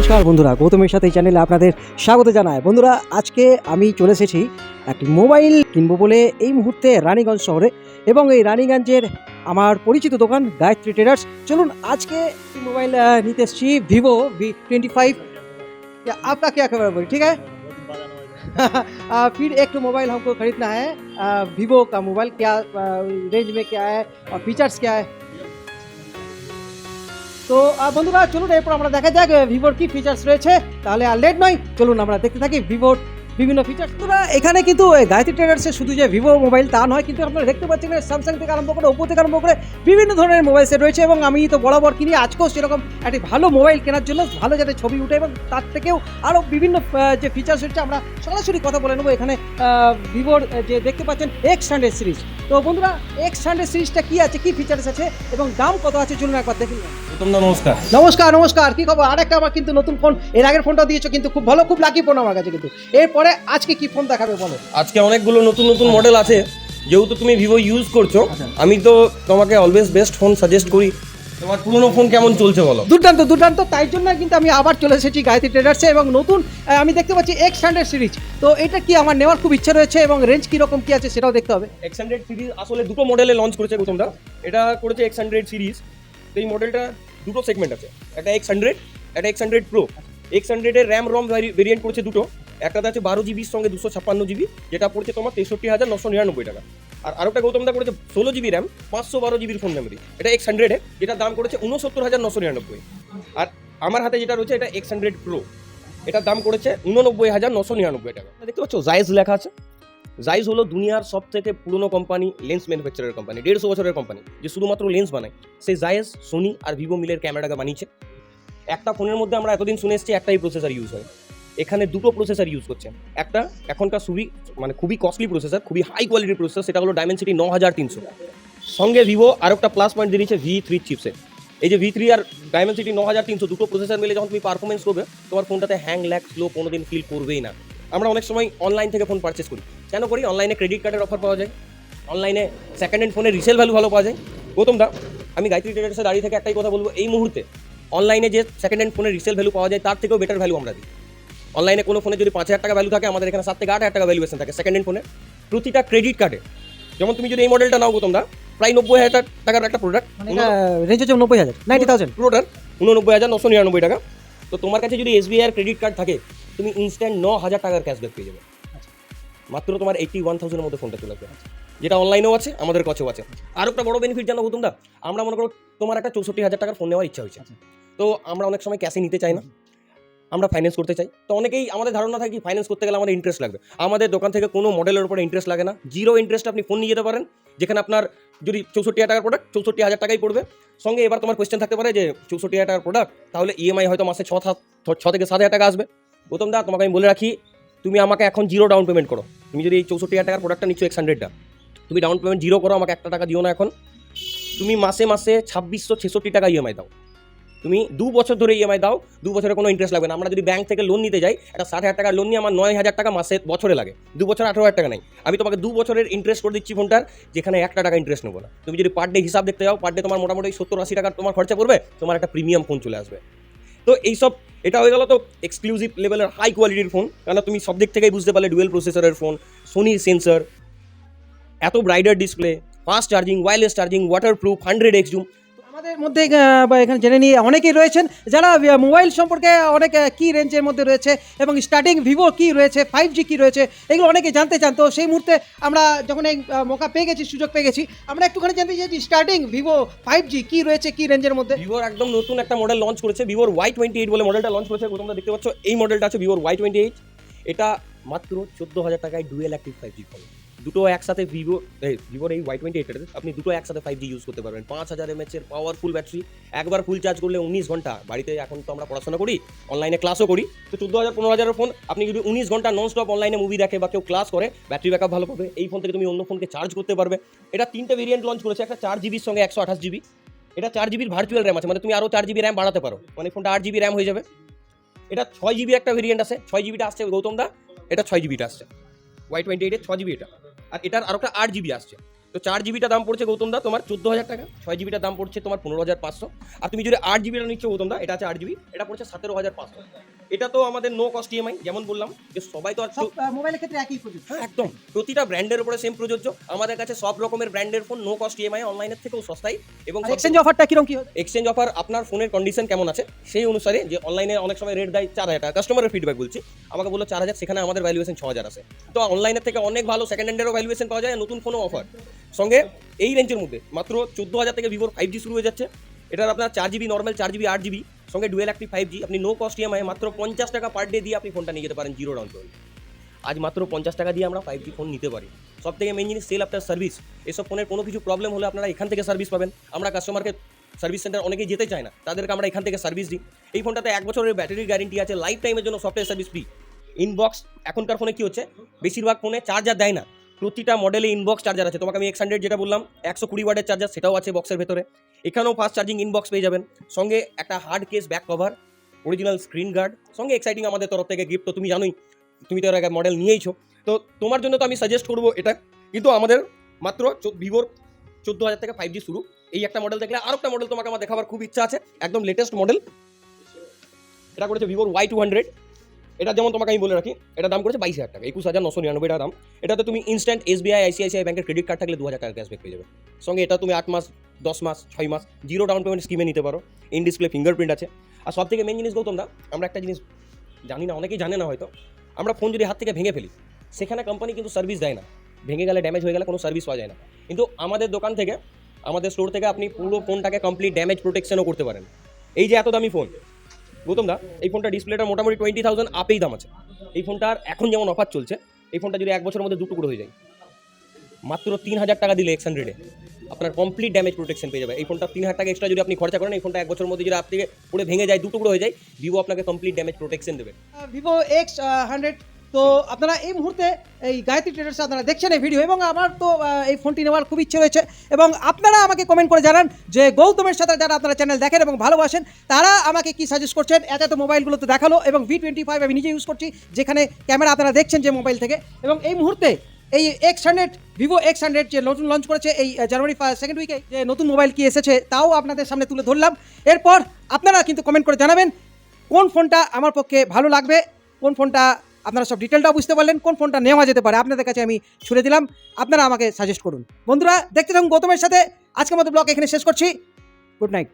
নমস্কার বন্ধুরা, গৌতমের সাথে এই চ্যানেলে আপনাদের স্বাগত জানায় বন্ধুরা, আজকে আমি চলে এসেছি একটি মোবাইল কিনবো বলে এই মুহূর্তে রানীগঞ্জ শহরে এবং এই রানীগঞ্জের আমার পরিচিত দোকান গায়ত্রী ট্রেডার্স। চলুন, আজকে মোবাইল নিতে এসেছি, ভিভো ভি টোয়েন্টি ফাইভ আপনাকে একেবারে বলি, ঠিক আছে? फिर মোবাইল तो খরিদনা হ্যাঁ ভিভো है वीवो का मोबाइल क्या रेंज में তো বন্ধুরা, চলুন এরপর আমরা দেখা যাক ভিভোর কি ফিচার্স রয়েছে। তাহলে আর লেট নয়, চলুন আমরা দেখতে থাকি ভিভোর বিভিন্ন ফিচার্স বন্ধুরা এখানে কিন্তু গায়ত্রী ট্রেডার্সে শুধু যে ভিভো মোবাইল তা নয় কিন্তু আপনারা দেখতে পাচ্ছেন স্যামসাং থেকে আরম্ভ করে ওপো থেকে আরম্ভ করে বিভিন্ন ধরনের মোবাইল সেট রয়েছে এবং আমি তো বরাবর কিনি আজকেও সেরকম একটি ভালো মোবাইল কেনার জন্য ভালো যাতে ছবি উঠে এবং তার থেকেও আরও বিভিন্ন যে ফিচার্স রয়েছে আমরা সরাসরি কথা বলে নেব এখানে ভিভোর যে দেখতে পাচ্ছেন এক্স হান্ড্রেড সিরিজ তো বন্ধুরা এক্স হান্ড্রেড সিরিজটা কি আছে কি ফিচার্স আছে এবং দাম কত আছে চলুন একবার দেখে নিন প্রথম দা নমস্কার। নমস্কার নমস্কার কি খবর? আরেকটা আমার কিন্তু নতুন ফোন এর আগের ফোনটা দিয়েছ কিন্তু খুব ভালো খুব লাকি ফোন আমার কাছে কিন্তু। এরপরে আজকে কি ফোন দেখাবে বলো? আজকে অনেকগুলো নতুন নতুন মডেল আছে। যেহেতু তুমি ভিভো ইউজ করছ আচ্ছা। আমি তো তোমাকে অলওয়েজ বেস্ট ফোন সাজেস্ট করি। তোমার পুরনো ফোন কেমন চলছে বলো? দুর্দান্ত দুর্দান্ত। তাই জন্য কিন্তু আমি আবার চলে এসেছি গায়ত্রী ট্রেডার্সে এবং নতুন আমি দেখতে পাচ্ছি এক্স হান্ড্রেড সিরিজ তো এটা কি আমার নেওয়ার খুব ইচ্ছা রয়েছে এবং রেঞ্জ কীরকম কি আছে সেটাও দেখতে হবে। এক্স হান্ড্রেড সিরিজ আসলে দুটো মডেলে লঞ্চ করেছে গৌতমদা এটা করেছে এক্স হান্ড্রেড সিরিজ এই মডেলটা দুটো সেগমেন্ট আছে। একটা এক্স হান্ড্রেড একটা এক্স হান্ড্রেড প্রো এক্স হান্ড্রেডের র্যাম রম ভেরিয়েন্ট করেছে দুটো। একটাতে আছে বারো জিবির সঙ্গে দুশো ছাপ্পান্ন জিবি যেটা পড়ছে তোমার তেষট্টি হাজার নশো নিরানব্বই টাকা। আর আরেকটা গৌতমদা করেছে ষোলো জিবি র্যাম পাঁচশো বারো জিবির ফোন মেমোরি এটা এক্স হান্ড্রেডে যেটার দাম করেছে উনসত্তর হাজার নশো নিরানব্বই। আর আমার হাতে যেটা রয়েছে, এটা এক্স হান্ড্রেড প্রো এটার দাম করেছে উননব্বই হাজার নশো নিরানব্বই টাকা। দেখতে পাচ্ছ জাইজ লেখা আছে। জাইজ হলো দুনিয়ার সব থেকে পুরনো কোম্পানি লেন্স ম্যানুফ্যাকচারের কোম্পানি দেড়শো বছরের কোম্পানি যে শুধুমাত্র লেন্স বানায়। সেই জায়েজ সোনি আর ভিভো মিলের ক্যামেরাটাকে বানিয়েছে। একটা ফোনের মধ্যে আমরা এতদিন শুনে এসেছি, একটাই প্রসেসর ইউজ হয়। এখানে দুটো প্রসেসর ইউজ করছে একটা এখনকার খুবই মানে খুবই কস্টলি প্রসেসর খুবই হাই কোয়ালিটির প্রসেসর সেটা হলো ডায়মেন্সিটি ন হাজার তিনশো। সঙ্গে ভিভো আর একটা প্লাস পয়েন্ট দিয়েছে ভি থ্রি চিপসে এই যে ভি থ্রি আর ডায়মেন্সিটি ন হাজার তিনশো দুটো প্রসেসর মিলে যখন তুমি পারফরমেন্স করবে, তোমার ফোনটাতে হ্যাং ল্যাক স্লো কোনোদিন ফিল করবেই না। আমরা অনেক সময় অনলাইন থেকে ফোন পারচেস করি। কেন করি? অনলাইনে ক্রেডিট কার্ডের অফার পাওয়া যায়। অনলাইনে সেকেন্ড হ্যান্ড ফোনের রিসেল ভ্যালু ভালো পাওয়া যায়। প্রথম দা, আমি গায়ত্রী ট্রেডার্সে দাঁড়িয়ে থেকে একটাই কথা বলব। এই মুহূর্তে অনলাইনে যে সেকেন্ড হ্যান্ড ফোনের রিসেল ভ্যালু পাওয়া যায়, তার থেকেও বেটার ভ্যালু আমরা দিই। অনলাইনে কোনো ফোনে যদি পাঁচ হাজার টাকা ভ্যালু থাকে আমাদের এখানে সাত থেকে আট হাজার টাকা ভ্যালুয়েশন থাকে সেকেন্ড হ্যান্ড ফোনে প্রতিটা ক্রেডিট কার্ডে যেমন তুমি যদি এই মডেলটা নাও তোমরা প্রায় নব্বই হাজার টাকার একটা প্রোডাক্ট মানে রেঞ্জ হচ্ছে নব্বই হাজার নাইনটি থাউজেন্ড প্রোডাক্ট উননব্বই হাজার নশো নিরানব্বই টাকা। তো তোমার কাছে যদি এসবিআই এর ক্রেডিট কার্ড থাকে তুমি ইনস্ট্যান্ট ন হাজার টাকার ক্যাশব্যাক পেয়ে যাবে। মাত্র তোমার এইটি ওয়ান থাউজেন্ডের মধ্যে ফোনটা চলে আসবে। যেটা অনলাইনেও আছে আমাদের কাছেও আছে। আর একটা বড় বেনিফিট জানো তোমরা? আমরা মনে করো তোমার একটা চৌষট্টি হাজার টাকার ফোন নেওয়ার ইচ্ছা হয়েছে। তো আমরা অনেক সময় ক্যাশে নিতে চাই না। আমরা ফাইন্যান্স করতে চাই। তো অনেকেই আমাদের ধারণা থাকে ফাইন্যান্স করতে গেলে আমাদের ইন্টারেস্ট লাগবে। আমাদের দোকান থেকে কোনো মডেলের উপরে ইন্টারেস্ট লাগে না। জিরো ইন্টারেস্ট আপনি ফোন নিয়ে যেতে পারেন, যেখানে আপনার যদি চৌষট্টি হাজার টাকার প্রোডাক্ট চৌষট্টি হাজার টাকাই পড়বে। সঙ্গে এবার তোমার কোয়েশ্চেন থাকতে পারে যে, চৌষট্টি হাজার টাকার প্রোডাক্ট তাহলে ইএমআই হয়তো মাসে ছ ছ থেকে সাত হাজার টাকা আসবে। গৌতম দা, তোমাকে আমি বলে রাখি, তুমি আমাকে এখন জিরো ডাউন পেমেন্ট করো। তুমি যদি এই চৌষট্টি হাজার টাকার প্রোডাক্টটা নিচ্ছ এক্স হান্ড্রেডটা তুমি ডাউন পেমেন্ট জিরো করো, আমাকে একটা টাকা দিও না এখন। তুমি মাসে মাসে ছাব্বিশশো ছেষট্টি টাকা ইএমআই দাও। তুমি দু বছর ধরে ইএমআই দাও, দু বছরে কোনো ইন্টারেস্ট লাগবে না। আমরা যদি ব্যাংক থেকে লোন নিতে যাই, একটা ষাট হাজার টাকার লোন নিয়ে আমার নয় হাজার টাকা মাসে বছরে লাগে। দু বছর আঠারো হাজার টাকা নেই। আমি তোমাকে দু বছরের ইন্টারেস্ট করে দিচ্ছি ফোনটার যেখানে একটা টাকা ইন্টারেস্ট নেব না। তুমি যদি পার ডে হিসাব দেখতে যাও পার ডে তোমার মোটামুটি সত্তর আশি টাকা তোমার খরচা পড়বে, তোমার একটা প্রিমিয়াম ফোন চলে আসবে। তো এইসব, এটা হয়ে গেল তো এক্সক্লুসিভ লেভেলের হাই কোয়ালিটির ফোন কেন তুমি সব দিক থেকেই বুঝতে পারলে ডুয়েল প্রসেসরের ফোন সোনির সেন্সর এত brighter display fast charging wireless charging waterproof hundred X zoom আমাদের মধ্যে এখানে জেনে নিয়ে অনেকেই রয়েছেন যারা মোবাইল সম্পর্কে অনেক কি রেঞ্জের মধ্যে রয়েছে এবং স্টার্টিং ভিভো কি রয়েছে ফাইভ জি কী রয়েছে, এগুলো অনেকে জানতে চান। তো সেই মুহূর্তে আমরা যখন এই মৌকা পেয়ে গেছি, সুযোগ পেয়ে গেছি, আমরা একটুখানি জানতে চাইছি স্টার্টিং ভিভো ফাইভ জি কী রয়েছে, কি রেঞ্জের মধ্যে? ভিভোর একদম নতুন একটা মডেল লঞ্চ করেছে ভিভোর ওয়াই টোয়েন্টি এইট বলে মডেলটা লঞ্চ করেছে। তোমরা দেখতে পাচ্ছ, এই মডেলটা আছে ভিভোর ওয়াই টোয়েন্টি এইট এটা মাত্র চোদ্দ হাজার টাকায় dual active five G phone. দুটো একসাথে ভিভো এই ভিভোর এই ওয়াই টোয়েন্টি এইটাতে আপনি দুটো একসাথে ফাইভ জি ইউজ করতে পারবেন। পাঁচ হাজার এমএচ এর পাওয়ারফুল ব্যাটারি একবার ফুল চার্জ করলে উনিশ ঘণ্টা। বাড়িতে এখন তো আমরা পড়াশোনা করি অনলাইনে ক্লাসও করি। তো চোদ্দ হাজার, পনেরো হাজারের ফোন আপনি যদি উনিশ ঘণ্টা নন স্টপ অনলাইনে মুভি দেখে বা কেউ ক্লাস করে ব্যাটারি ব্যাকআপ ভালো পাবে। এই ফোন থেকে তুমি অন্য ফোনকে চার্জ করতে পারবে। এটা তিনটে ভেরিয়েন্ট লঞ্চ করেছে, একটা চার জিবির সঙ্গে একশো আঠাশ জিবি এটা চার জিবির ভার্চুয়াল র্যাম আছে মানে তুমি আরও চার জিবি র্যাম বাড়াতে পারো। মানে ফোনটা আট জিবি র্যাম হয়ে যাবে। এটা ছয় জিবি একটা ভেরিয়েন্ট আছে, ছয় জিবিটা আসছে গৌতম দা, এটা ছয় জিবিটা আসছে। ওয়াই টোয়েন্টি এইটের ছ জিবি এটা। আর এটার আরও একটা আট জিবি আসছে। তো চার জিবিটা দাম পড়ছে গৌতম দা, তোমার চোদ্দ হাজার টাকা, ছয় জিবিটা দাম পড়ছে তোমার পনেরো হাজার পাঁচশো। আর তুমি যদি আট জিবিটা নিচ্ছ গৌতম দা, এটা আছে আট জিবি এটা পড়ছে সতেরো হাজার পাঁচশো। এটা তো আমাদের নো কস্ট ইএমআই যেমন বললাম যে সবাই তো আর মোবাইলের ক্ষেত্রে একই প্রযুক্তি হ্যাঁ? একদম। প্রতিটা ব্র্যান্ডের উপরে সেম প্রযোজ্য। আমাদের কাছে সব রকমের ব্র্যান্ডের ফোন নো কস্ট ইএমআই অনলাইনের থেকেও সস্তাই এবং এক্সচেঞ্জ অফারটা কীরকম কি হবে এক্সচেঞ্জ অফার আপনার ফোনের কন্ডিশন কেমন আছে? সেই অনুসারে যে অনলাইনে অনেক সময় রেট দেয় চার হাজার টাকা। কাস্টমারের ফিডব্যাক বলছি। আমাকে বলল চার হাজার সেখানে আমাদের ভ্যালুয়েশন ছ হাজার আছে। তো অনলাইনের থেকে অনেক ভালো সেকেন্ড হ্যান্ডেরও ভ্যালুয়েশন পাওয়া যায় নতুন ফোনও অফার সঙ্গে এই রেঞ্জের মধ্যে মাত্র চোদ্দ হাজার থেকে ভিভোর ফাইভ জি শুরু হয়ে যাচ্ছে। এটার আপনার চার জিবি নর্মাল চার জিবি আট জিবি সঙ্গে ডুয়েল একটি ফাইভ জি আপনি নো কস্ট ইএমআই মাত্র পঞ্চাশ টাকা পার ডে দিয়ে আপনি ফোনটা নিয়ে যেতে পারেন জিরো ডাউন পেমেন্ট আজ মাত্র পঞ্চাশ টাকা দিয়ে আমরা ফাইভ জি ফোন নিতে পারি। সব থেকে মেন জিনিস সেল আফটার সার্ভিস এসব ফোনের কোনো কিছু প্রবলেম হলে আপনারা এখান থেকে সার্ভিস পাবেন। আমরা কাস্টমারকে সার্ভিস সেন্টার অনেকেই যেতে চায় না। তাদেরকে আমরা এখান থেকে সার্ভিস দিই। এই ফোনটাতে এক বছরের ব্যাটারি গ্যারেন্টি আছে লাইফ টাইমের জন্য সফটওয়্যার সার্ভিস ফ্রি ইনবক্স এখনকার ফোনে কি হচ্ছে? বেশিরভাগ ফোনে চার্জার দেয় না। প্রতিটা মডেলে ইনবক্স চার্জার আছে। তোমাকে আমি এক্স হান্ড্রেড যেটা বললাম, একশো কুড়ি ওয়াটের চার্জার সেটাও আছে বক্সের ভেতরে। এখানেও ফাস্ট চার্জিং ইনবক্স পেয়ে যাবেন। সঙ্গে একটা hard case back cover original screen guard সঙ্গে এক্সাইটিং আমাদের তরফ থেকে গিফট তো তুমি জানোই, তুমি তো এর আগে মডেল নিয়েইছো। তো তোমার জন্য তো আমি সাজেস্ট করব এটা। কিন্তু আমাদের মাত্র ভিভোর চোদ্দ হাজার থেকে ফাইভ জি শুরু। এই একটা মডেল দেখলে আর একটা মডেল তোমাকে আমার দেখাবার খুব ইচ্ছা আছে। একদম লেটেস্ট মডেল এটা করেছে ভিভোর ওয়াই টু হান্ড্রেড এটা যেমন তোমাকে আমি বলে রাখি, এটা দাম করেছে বাইশ হাজার টাকা, একুশ হাজার নশো নিরানব্বই টাকা দাম। এটাতে তুমি ইনস্ট্যান্ট এসবিআই আইসিআইসিআই ব্যাংকের ক্রেডিট কার্ড থাকলে দু হাজার টাকা ক্যাশব্যাক পেয়ে যাবে। সঙ্গে এটা তুমি আট মাস, দশ মাস, ছয় মাস জিরো ডাউন পেমেন্ট স্কিমে নিতে পারো। ইন ডিসপ্লে ফিঙ্গারপ্রিন্ট আছে। আর সব থেকে মেন জিনিস গৌতম দা, আমরা একটা জিনিস জানি না, অনেকেই জানে না হয়তো। আমরা ফোন যদি হাত থেকে ভেঙে ফেলি, সেখানে কোম্পানি কিন্তু সার্ভিস দেয় না। ভেঙে গেলে ড্যামেজ হয়ে গেলে কোনো সার্ভিস পাওয়া যায় না। কিন্তু আমাদের দোকান থেকে, আমাদের স্টোর থেকে আপনি পুরো ফোনটাকে কমপ্লিট ড্যামেজ প্রোটেকশনও করতে পারেন। এই যে এত দামি ফোন গৌতম দা, এই ফোনটা ডিসপ্লেটা মোটামুটি টোয়েন্টি থাউজেন্ড আপেই দাম আছে। এই ফোনটার এখন যেমন অফার চলছে, এই ফোনটা যদি এক বছরের মধ্যে দুটো করে হয়ে যায়, মাত্র তিন হাজার টাকা দিলে এক্স হান্ড্রেডে আপনার কমপ্লিট ড্যামেজ প্রোটেকশন পেয়ে যাবে। এই ফোনটা তিন হাজার টাকা এক্সট্রা যদি আপনি খরচা করেন, এই ফোনটা এক বছরের মধ্যে যদি আপনি পুরো ভেঙে যায় দুটো করে হয়ে যায় ভিভো আপনাকে কমপ্লিট ড্যামেজ প্রোটেকশন দেবে। ভিভো এক্স হান্ড্রেড তো আপনারা এই মুহূর্তে এই গায়ত্রী ট্রেডার্স আপনারা দেখছেন এই ভিডিও এবং আমার তো এই ফোনটি নেওয়ার খুব ইচ্ছে রয়েছে, এবং আপনারা আমাকে কমেন্ট করে জানান যে গৌতমের সাথে যারা আপনারা চ্যানেল দেখেন এবং ভালোবাসেন, তারা আমাকে কি সাজেস্ট করছেন? এত এত মোবাইলগুলো তো দেখাল, এবং ভি টোয়েন্টি ফাইভ আমি নিজে ইউজ করছি, যেখানে ক্যামেরা আপনারা দেখছেন যে মোবাইল থেকে, এবং এই মুহূর্তে এই X hundred Vivo X hundred যে নতুন লঞ্চ করেছে, এই জানুয়ারি সেকেন্ড উইকে যে নতুন মোবাইল কি এসেছে, তাও আপনাদের সামনে তুলে ধরলাম। এরপর আপনারা কিন্তু কমেন্ট করে জানাবেন, কোন ফোনটা আমার পক্ষে ভালো লাগবে, কোন ফোনটা আপনারা সব ডিটেলটাও বুঝতে পারলেন, কোন ফোনটা নেওয়া যেতে পারে, আপনাদের কাছে আমি ছুড়ে দিলাম। আপনারা আমাকে সাজেস্ট করুন। বন্ধুরা, দেখতে থাকুন গৌতমের সাথে। আজকের মতো ব্লগ এখানে শেষ করছি। Good night